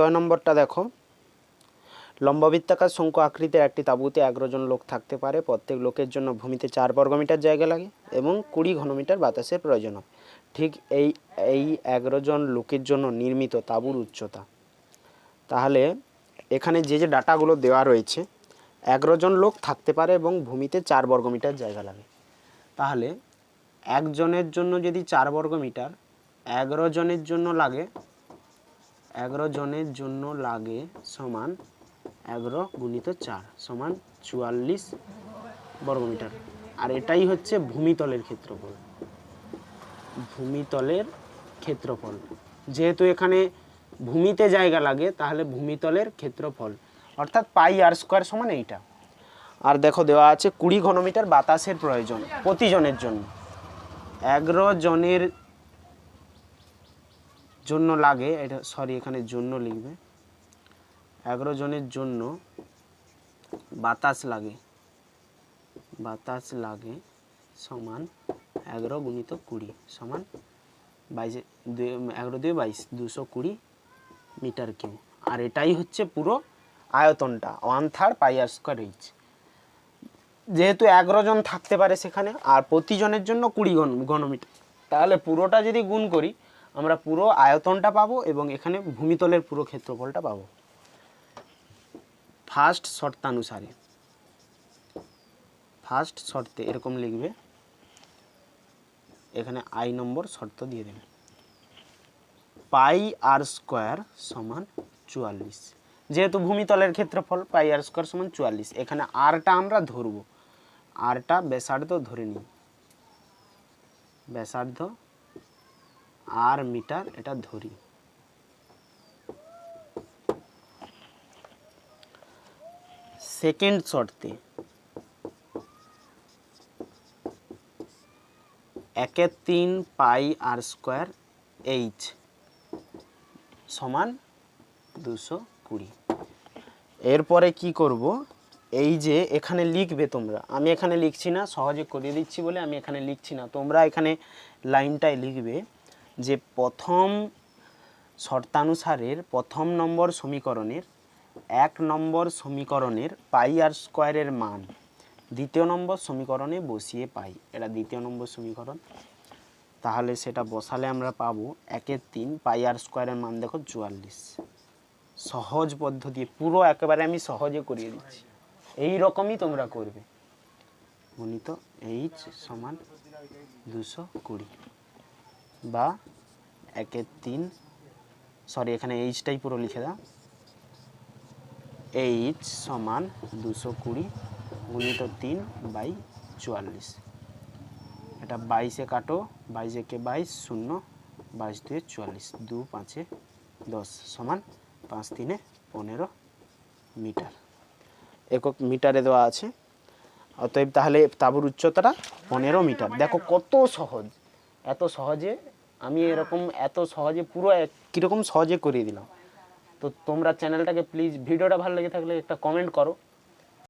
দশ নম্বরটা দেখো। লম্ববৃত্তাকার শঙ্কু আকৃতির একটি তাঁবুতে এগারো জন লোক থাকতে পারে। প্রত্যেক লোকের জন্য ভূমিতে চার বর্গমিটার জায়গা লাগে এবং কুড়ি ঘনমিটার বাতাসের প্রয়োজন হয়। ঠিক এই এই এগারো জন লোকের জন্য নির্মিত তাঁবুর উচ্চতা। তাহলে এখানে যে যে ডাটাগুলো দেওয়া রয়েছে এগারো জন লোক থাকতে পারে এবং ভূমিতে চার বর্গমিটার জায়গা লাগে। তাহলে একজনের জন্য যদি চার বর্গমিটার এগারো জনের জন্য লাগে এগারো জনের জন্য লাগে সমান এগারো গুণিত চার সমান চুয়াল্লিশ বর্গমিটার। আর এটাই হচ্ছে ভূমিতলের ক্ষেত্রফল। ভূমিতলের ক্ষেত্রফল। যেহেতু এখানে ভূমিতে জায়গা লাগে, তাহলে ভূমিতলের ক্ষেত্রফল। অর্থাৎ পাই আর স্কোয়ার সমান এইটা। আর দেখো দেওয়া আছে কুড়ি ঘনমিটার বাতাসের প্রয়োজন প্রতিজনের জন্য। এগারো জনের জন্য লাগে, এটা সরি এখানে জন্য লিখবে। এগারো জনের জন্য বাতাস লাগে। বাতাস লাগে সমান এগারো গুণিত কুড়ি সমান বাইশে এগারো দুই বাইশ, দুশো কুড়ি মিটার কিউ আর এটাই হচ্ছে পুরো আয়তনটা ওয়ান থার্ড পাই আর স্কোয়ার এইচ যেহেতু এগারো জন থাকতে পারে সেখানে, আর প্রতিজনের জন্য কুড়ি ঘন, ঘনমিটার। তাহলে পুরোটা যদি গুণ করি আমরা পুরো আয়তনটা পাবো এবং এখানে ভূমিতলের পুরো ক্ষেত্রফলটা পাবো। ফার্স্ট শর্তানুসারে। ফার্স্ট শর্তে এরকম লিখবে, এখানে আই নম্বর শর্ত দিয়ে দেবে। পাই আর স্কোয়ার সমান চুয়াল্লিশ। যেহেতু ভূমিতলের ক্ষেত্রফল, পাই আর স্কোয়ার সমান চুয়াল্লিশ, এখানে আরটা আমরা ধরব। আরটা ব্যাসার্ধ ধরে নিই। ব্যাসার্ধ আর মিটার, এটা ধরি। সেকেন্ড শর্তে একের তিন পাই আর স্কোয়ার এইচ সমান দুশো কুড়ি। এরপরে কি করব? এই যে এখানে লিখবে তোমরা। আমি এখানে লিখছি না, সহজে করিয়ে দিচ্ছি বলে আমি এখানে লিখছি না। তোমরা এখানে লাইনটায় লিখবে। যে প্রথম শর্তানুসারের প্রথম নম্বর সমীকরণের এক নম্বর সমীকরণের পাই আর স্কোয়ারের মান দ্বিতীয় নম্বর সমীকরণে বসিয়ে পাই। এটা দ্বিতীয় নম্বর সমীকরণ। তাহলে সেটা বসালে আমরা পাবো একের তিন পাই আর স্কোয়ারের মান দেখো চুয়াল্লিশ। সহজ পদ্ধতি, পুরো একেবারে আমি সহজে করিয়ে দিচ্ছি। এই রকমই তোমরা করবে। গণিত এইচ সমান দুশো কুড়ি। বা একের তিন। সরি এখানে এইচটাই পুরো লিখে দাও। এইচ সমান দুশো কুড়ি গুণিত তিন বাই চুয়াল্লিশ। এটা বাইশে কাটো, বাইশ একে বাইশ, শূন্য, বাইশ দুয়ে চুয়াল্লিশ। দু পাঁচে দশ সমান পাঁচ তিনে পনেরো মিটার। একক মিটারে দেওয়া আছে। অতএব তাহলে তাঁবুর উচ্চতাটা পনেরো মিটার। দেখো কত সহজ। এত সহজে? আমি এরকম এত সহজে পুরো এক- কীরকম সহজে করিয়ে দিলাম? তো তোমরা চ্যানেলটাকে প্লিজ ভিডিওটা ভালো লেগে থাকলে একটা কমেন্ট করো।